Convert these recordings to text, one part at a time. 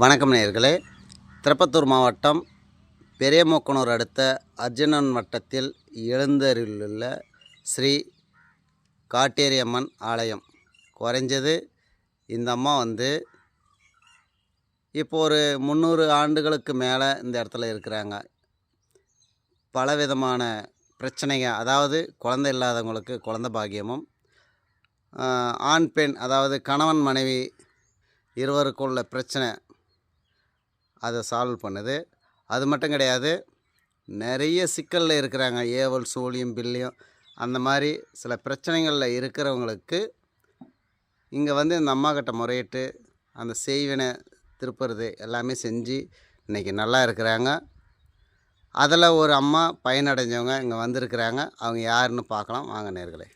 வணக்கம் நேர்களே திருப்பத்தூர் மாவட்டம் பெரியமோக்கனூர் அடுத்த அர்ஜுனன் வட்டத்தில் எழுந்தருளுள்ள ஸ்ரீ காட்டேரியம்மன் ஆலயம். குறைஞ்சது இந்த அம்மா வந்து இப்போ ஒரு முந்நூறு ஆண்டுகளுக்கு மேலே இந்த இடத்துல இருக்கிறாங்க. பலவிதமான பிரச்சனைங்க அதாவது குழந்தை இல்லாதவங்களுக்கு குழந்தை பாக்கியமும் ஆண் பெண் அதாவது கணவன் மனைவி இருவருக்குள்ள பிரச்சனை அதை சால்வ் பண்ணுது. அது மட்டும் கிடையாது. நிறைய சிக்கலில் இருக்கிறாங்க. ஏவல் சூழியம் பில்லியம் அந்த மாதிரி சில பிரச்சனைகளில் இருக்கிறவங்களுக்கு இங்கே வந்து இந்த அம்மா கிட்ட முறையிட்டு அந்த செய்வினை திருப்புறது எல்லாமே செஞ்சு இன்றைக்கி நல்லா இருக்கிறாங்க. அதில் ஒரு அம்மா பயனடைஞ்சவங்க இங்கே வந்திருக்கிறாங்க. அவங்க யாருன்னு பார்க்கலாம். வாங்க நேர்களே.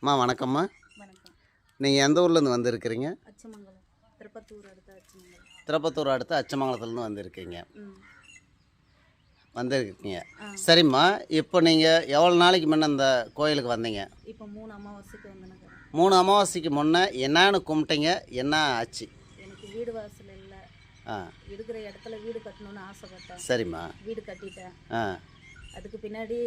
அம்மா வணக்கம்மா. வணக்கம். நீங்கள் எந்த ஊர்லேருந்து வந்திருக்கிறீங்க? திருப்பத்தூர் அடுத்த அச்சமங்கலம். திருப்பத்தூர் அடுத்து அச்சமங்கலத்துலேருந்து வந்திருக்கீங்க. வந்திருக்கீங்க. சரிம்மா இப்போ நீங்கள் எவ்வளோ நாளைக்கு முன்ன இந்த கோயிலுக்கு வந்தீங்க? இப்போ மூணு அமாவாசைக்கு வந்துனுக்கிறேன் மூணு அமாவாசைக்கு முன்னே என்னன்னு கும்பிட்டீங்க என்ன ஆச்சு? எனக்கு வீடு வாசல் இல்லை. ஆ. இருக்கிற இடத்துல வீடு கட்டணும்னு ஆசைப்பட்டேன். சரிம்மா. வீடு கட்டிட்டேன். ஆ. அதுக்கு பின்னாடி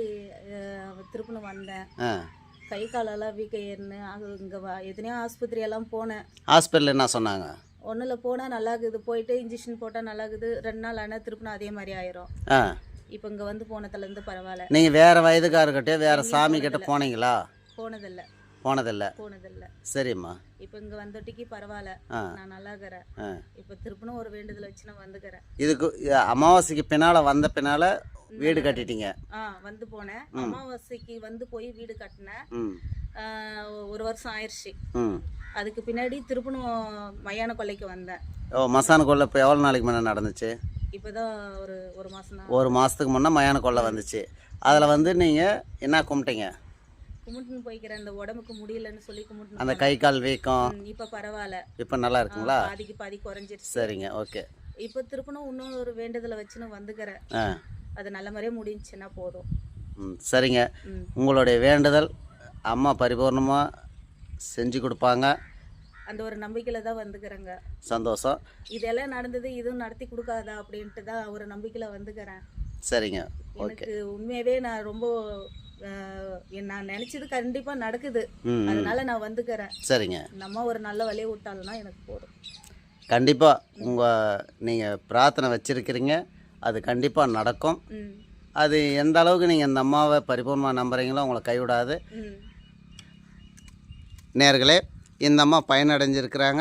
திருப்பணம் வந்தேன். ஆ. கை காலெல்லாம் வீக்க ஏறினு அது இங்கே எத்தனையோ ஆஸ்பத்திரி எல்லாம் போனேன். ஹாஸ்பிட்டல் என்ன சொன்னாங்க? ஒன்றில் போனால் நல்லா இருக்குது போயிட்டு இன்ஜெக்ஷன் போட்டால் நல்லா இருக்குது ரெண்டு நாள் ஆனால் திருப்பணம் அதே மாதிரி ஆயிரும். ஆ. இப்போ இங்கே வந்து போனதுலேருந்து பரவாயில்ல. நீங்கள் வேறு வயதுக்காரர்கிட்ட வேறு சாமி கிட்ட போனீங்களா? போனதில்லை. போனதில்லை. போனதில்லை. சரிம்மா. இப்போ இங்கே வந்தோட்டிக்கு பரவாயில்ல. நான் நல்லா இருக்கிறேன் இப்போ திருப்பணும் ஒரு வேண்டுதல் வச்சு நான் வந்துக்கிறேன். இதுக்கு இது அமாவாசைக்கு பின்னால் வந்த பின்னால் வீடு கட்டிட்டீங்க. வந்து போனேன். அமாவாசைக்கு வந்து போய் வீடு கட்டினேன். ஒரு வருஷம் ஆயிடுச்சு. அதுக்கு பின்னாடி திருப்பணும் மயான கொல்லைக்கு வந்தேன். ஓ மசான கொள்ளை இப்போ எவ்வளோ நாளைக்கு முன்னே நடந்துச்சு? இப்போதான் ஒரு ஒரு மாதம் ஒரு மாதத்துக்கு முன்னே மயான கொள்ளை வந்துச்சு. அதில் வந்து நீங்கள் என்ன கும்பிட்டீங்க? கும்பிட்டுன்னு போய்க்கிறேன். இந்த உடம்புக்கு முடியலன்னு சொல்லி அந்த கும்பிட்டு கை கால் வீக்கம். இப்போ பரவாயில்ல. இப்போ நல்லா இருக்குங்களா? பாதிக்கு பாதி குறைஞ்சிருச்சு. சரிங்க ஓகே. இப்போ திருப்பணும் இன்னும் ஒரு வேண்டுதலை வச்சுன்னு வந்துக்கிறேன். ஆ. அது நல்ல மாதிரியே முடிஞ்சுன்னா போதும். ம் சரிங்க. உங்களுடைய வேண்டுதல் அம்மா பரிபூர்ணமாக செஞ்சு கொடுப்பாங்க. அந்த ஒரு நம்பிக்கையில தான் வந்துக்கிறேங்க. சந்தோஷம். இதெல்லாம் நடந்தது இதுவும் நடத்தி கொடுக்காதா அப்படின்ட்டு தான் ஒரு நம்பிக்கையில வந்துக்கிறேன். சரிங்க. ஓகே. எனக்கு உண்மையாவே நான் ரொம்ப அஹ், நான் நினைச்சது கண்டிப்பா நடக்குது. ம் ம். அதனால நான் வந்துக்கிறேன். சரிங்க. நம்ம ஒரு நல்ல வழியை விட்டாலும்னா எனக்கு போதும். கண்டிப்பாக உங்கள் நீங்கள் பிரார்த்தனை வச்சுருக்கிறீங்க. அது கண்டிப்பாக நடக்கும். அது எந்த அளவுக்கு நீங்கள் இந்த அம்மாவை பரிபூர்ணமாக நம்புறீங்களோ உங்களை கைவிடாது. நேர்களே இந்த அம்மா பயனடைஞ்சிருக்கிறாங்க.